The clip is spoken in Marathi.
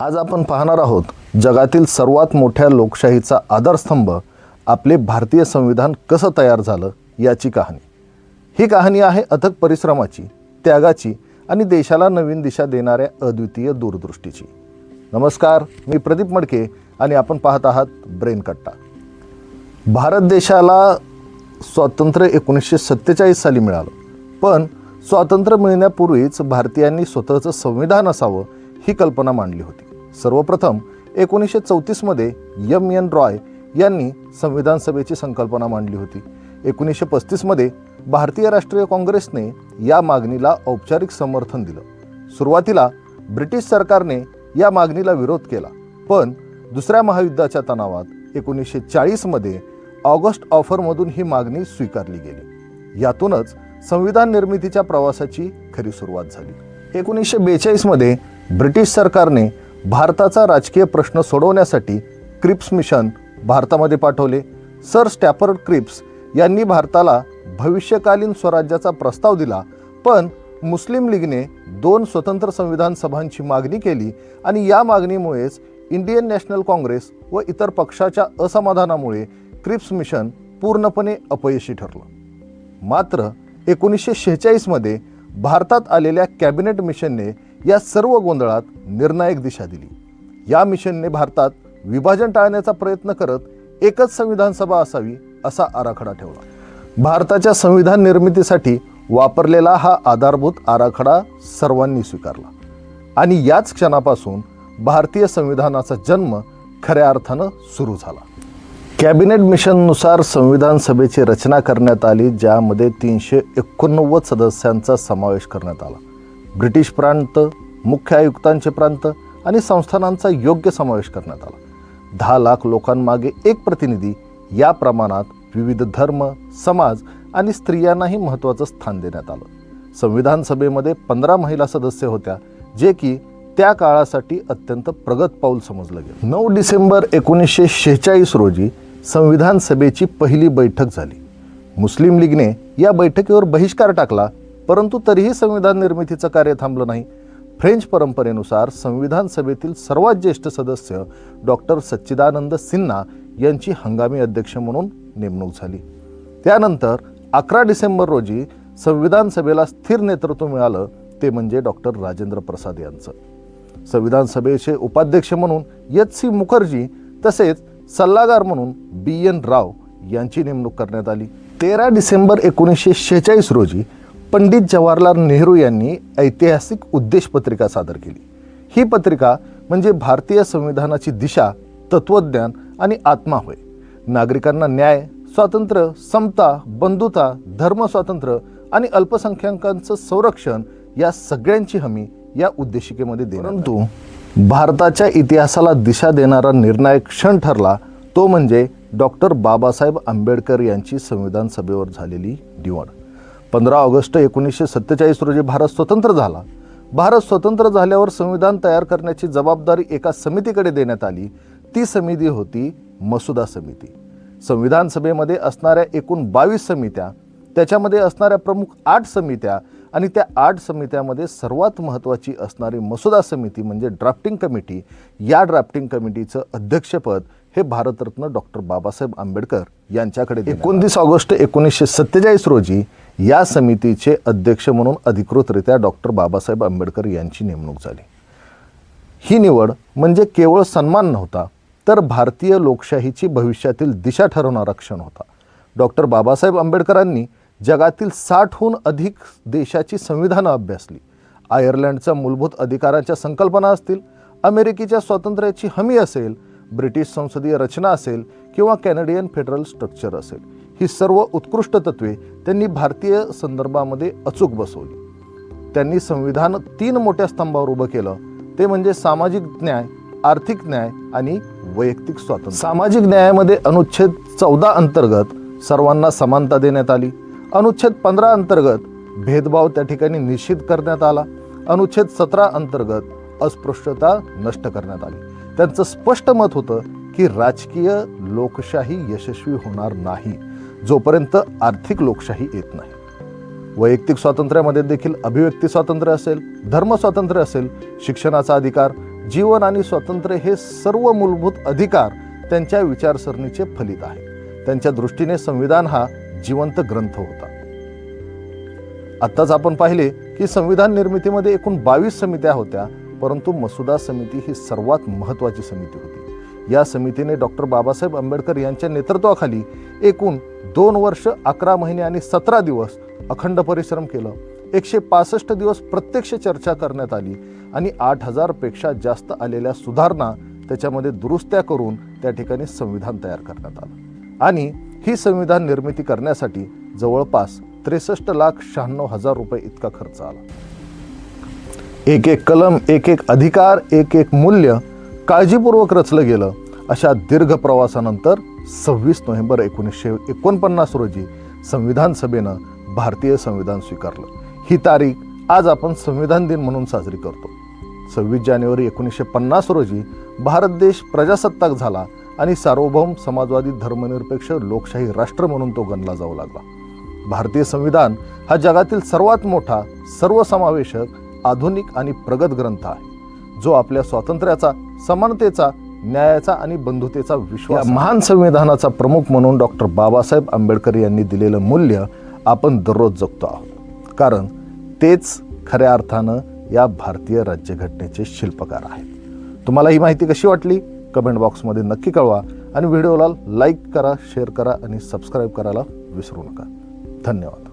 आज आपण पाहणार आहोत जगातील सर्वात मोठ्या लोकशाहीचा आधारस्तंभ आपले भारतीय संविधान कसं तयार झालं याची कहाणी. ही कहाणी आहे अथक परिश्रमाची त्यागाची आणि देशाला नवीन दिशा देणाऱ्या अद्वितीय दूरदृष्टीची. नमस्कार मी प्रदीप मडके आणि आपण पाहत आहात ब्रेन कट्टा. भारत देशाला स्वातंत्र्य एकोणीसशे सत्तेचाळीस साली मिळालं. पण स्वातंत्र्य मिळण्यापूर्वीच भारतीयांनी स्वतःचं संविधान असावं ही कल्पना मांडली होती. सर्वप्रथम एकोणीसशे चौतीसमध्ये यम एन रॉय यांनी संविधान सभेची संकल्पना मांडली होती. एकोणीसशे पस्तीसमध्ये भारतीय राष्ट्रीय काँग्रेसने या मागणीला औपचारिक समर्थन दिलं. सुरुवातीला ब्रिटिश सरकारने या मागणीला विरोध केला. पण दुसऱ्या महायुद्धाच्या तणावात एकोणीसशे चाळीसमध्ये ऑगस्ट ऑफरमधून ही मागणी स्वीकारली गेली. यातूनच संविधान निर्मितीच्या प्रवासाची खरी सुरुवात झाली. एकोणीसशे बेचाळीसमध्ये ब्रिटिश सरकारने भारताचा राजकीय प्रश्न सोडवण्यासाठी क्रिप्स मिशन भारतामध्ये पाठवले. सर स्टॅफर्ड क्रिप्स यांनी भारताला भविष्यकालीन स्वराज्याचा प्रस्ताव दिला पण मुस्लिम लीगने दोन स्वतंत्र संविधान सभांची मागणी केली आणि या मागणीमुळेच इंडियन नॅशनल काँग्रेस व इतर पक्षाच्या असमाधानामुळे क्रिप्स मिशन पूर्णपणे अपयशी ठरलं. मात्र एकोणीसशे शेहेचाळीसमध्ये भारतात आलेल्या कॅबिनेट मिशनने या सर्व गोंधळात निर्णायक दिशा दिली. या मिशनने भारतात विभाजन टाळण्याचा प्रयत्न करत एकच संविधान सभा असावी असा आराखडा ठेवला. भारताच्या संविधान निर्मितीसाठी वापरलेला हा आधारभूत आराखडा सर्वांनी स्वीकारला. आणि याच क्षणापासून भारतीय संविधानाचा जन्म खऱ्या अर्थानं सुरू झाला. कॅबिनेट मिशननुसार संविधान सभेची रचना करण्यात आली ज्यामध्ये तीनशे एकोणनव्वद सदस्यांचा समावेश करण्यात आला. ब्रिटिश प्रांत मुख्य आयुक्तांचे प्रांत आणि संस्थानांचा योग्य समावेश करण्यात आला. दहा लाख लोकांमागे एक प्रतिनिधी या प्रमाणात विविध धर्म समाज आणि स्त्रियांनाही महत्त्वाचं स्थान देण्यात आलं. संविधान सभेमध्ये पंधरा महिला सदस्य होत्या जे की त्या काळासाठी अत्यंत प्रगत पाऊल समजलं गेलं. नऊ डिसेंबर एकोणीसशे शेहेचाळीस रोजी संविधान सभेची पहिली बैठक झाली. मुस्लिम लीगने या बैठकीवर बहिष्कार टाकला परंतु तरीही संविधान निर्मितीचं कार्य थांबलं नाही. फ्रेंच परंपरेनुसार संविधान सभेतील सर्वात ज्येष्ठ सदस्य डॉक्टर सच्चिदानंद सिन्हा यांची हंगामी अध्यक्ष म्हणून नेमणूक झाली. त्यानंतर अकरा डिसेंबर रोजी संविधान सभेला स्थिर नेतृत्व मिळालं ते म्हणजे डॉक्टर राजेंद्र प्रसाद यांचं. संविधान सभेचे उपाध्यक्ष म्हणून एच सी मुखर्जी तसेच सल्लागार म्हणून बी एन राव यांची नेमणूक करण्यात आली. तेरा डिसेंबर एकोणीसशे शेहेचाळीस रोजी पंडित जवाहरलाल नेहरू यांनी ऐतिहासिक उद्देश पत्रिका सादर केली. ही पत्रिका म्हणजे भारतीय संविधानाची दिशा तत्वज्ञान आणि आत्मा होय. नागरिकांना न्याय स्वातंत्र्य समता बंधुता धर्मस्वातंत्र्य आणि अल्पसंख्याकांचं संरक्षण या सगळ्यांची हमी या उद्देशिकेमध्ये दे परंतु भारताच्या इतिहासाला दिशा देणारा निर्णायक क्षण ठरला तो म्हणजे डॉक्टर बाबासाहेब आंबेडकर यांची संविधान सभेवर झालेली निवड पंधरा ऑगस्ट एकोणीसशे सत्तेचाळीस रोजी भारत स्वतंत्र झाला. भारत स्वतंत्र झाल्यावर संविधान तयार करण्याची जबाबदारी एका समितीकडे देण्यात आली. ती समिती होती मसुदा समिती. संविधान सभेमध्ये असणाऱ्या एकूण बावीस समित्या त्याच्यामध्ये असणाऱ्या प्रमुख आठ समित्या आणि त्या आठ समित्यामध्ये सर्वात महत्त्वाची असणारी मसुदा समिती म्हणजे ड्राफ्टिंग कमिटी. या ड्राफ्टिंग कमिटीचं अध्यक्षपद हे भारतरत्न डॉक्टर बाबासाहेब आंबेडकर यांच्याकडे एकोणतीस ऑगस्ट एकोणीसशे सत्तेचाळीस रोजी या समितीचे अध्यक्ष म्हणून अधिकृतरित्या डॉक्टर बाबासाहेब आंबेडकर यांची नेमणूक झाली. ही निवड म्हणजे केवळ सन्मान नव्हता तर भारतीय लोकशाहीची भविष्यातील दिशा ठरवणारा क्षण होता. डॉक्टर बाबासाहेब आंबेडकरांनी जगातील साठहून अधिक देशाची संविधानं अभ्यासली. आयर्लंडचा मूलभूत अधिकाराच्या संकल्पना असतील अमेरिकेच्या स्वातंत्र्याची हमी असेल ब्रिटिश संसदीय रचना असेल किंवा कॅनडियन फेडरल स्ट्रक्चर असेल. ही सर्व उत्कृष्ट तत्वे त्यांनी भारतीय संदर्भामध्ये अचूक बसवली. त्यांनी संविधान तीन मोठ्या स्तंभावर उभं केलं. ते म्हणजे सामाजिक न्याय आर्थिक न्याय आणि वैयक्तिक स्वातंत्र्य. सामाजिक न्यायामध्ये अनुच्छेद चौदा अंतर्गत सर्वांना समानता देण्यात आली. अनुच्छेद पंधरा अंतर्गत भेदभाव त्या ठिकाणी निश्चित करण्यात आला. अनुच्छेद सतरा अंतर्गत अस्पृश्यता नष्ट करण्यात आली. त्यांचं स्पष्ट मत होतं की राजकीय लोकशाही यशस्वी होणार नाही. जोपर्यंत आर्थिक लोकशाही येत नाही. वैयक्तिक स्वातंत्र्यामध्ये देखील अभिव्यक्ती स्वातंत्र्य असेल धर्म स्वातंत्र्य असेल शिक्षणाचा अधिकार जीवन आणि स्वातंत्र्य हे सर्व मूलभूत अधिकार त्यांच्या विचारसरणीचे फलित आहे. त्यांच्या दृष्टीने संविधान हा जिवंत ग्रंथ होता. आत्ताच आपण पाहिले की संविधान निर्मितीमध्ये एकूण बावीस समित्या होत्या परंतु मसुदा समिती ही सर्वात महत्त्वाची समिती होती. या समितीने डॉक्टर बाबासाहेब आंबेडकर यांच्या नेतृत्वाखाली एकूण दोन वर्ष अकरा महिने आणि सतरा दिवस अखंड परिश्रम केलं. एकशे पासष्ट दिवस प्रत्यक्ष चर्चा करण्यात आली आणि आठ हजारपेक्षा जास्त आलेल्या सुधारणा त्याच्यामध्ये दुरुस्त्या करून त्या ठिकाणी संविधान तयार करण्यात आलं. आणि ही संविधान निर्मिती करण्यासाठी जवळपास त्रेसष्ट लाख शहाण्णव हजार रुपये इतका खर्च आला. एक एक कलम एक एक अधिकार एक एक मूल्य काळजीपूर्वक रचलं गेलं. अशा दीर्घ प्रवासानंतर सव्वीस नोव्हेंबर एकोणीसशे एकोणपन्नास रोजी संविधान सभेनं भारतीय संविधान स्वीकारलं. ही तारीख आज आपण संविधान दिन म्हणून साजरी करतो. सव्वीस जानेवारी एकोणीसशे पन्नास रोजी भारत देश प्रजासत्ताक झाला आणि सार्वभौम समाजवादी धर्मनिरपेक्ष लोकशाही राष्ट्र म्हणून तो गणला जाऊ लागला. भारतीय संविधान हा जगातील सर्वात मोठा सर्वसमावेशक आधुनिक आणि प्रगत ग्रंथ आहे. जो आपल्या स्वातंत्र्याचा समानतेचा न्यायाचा आणि बंधुतेचा विश्वास महान संविधानाचा प्रमुख म्हणून डॉक्टर बाबासाहेब आंबेडकर यांनी दिलेलं मूल्य आपण दररोज जगतो आहोत. कारण तेच खऱ्या अर्थानं या भारतीय राज्यघटनेचे शिल्पकार आहेत. तुम्हाला ही माहिती कशी वाटली? कमेंट बॉक्समध्ये नक्की कळवा आणि व्हिडिओला लाईक करा शेअर करा आणि सबस्क्राईब करायला विसरू नका. धन्यवाद.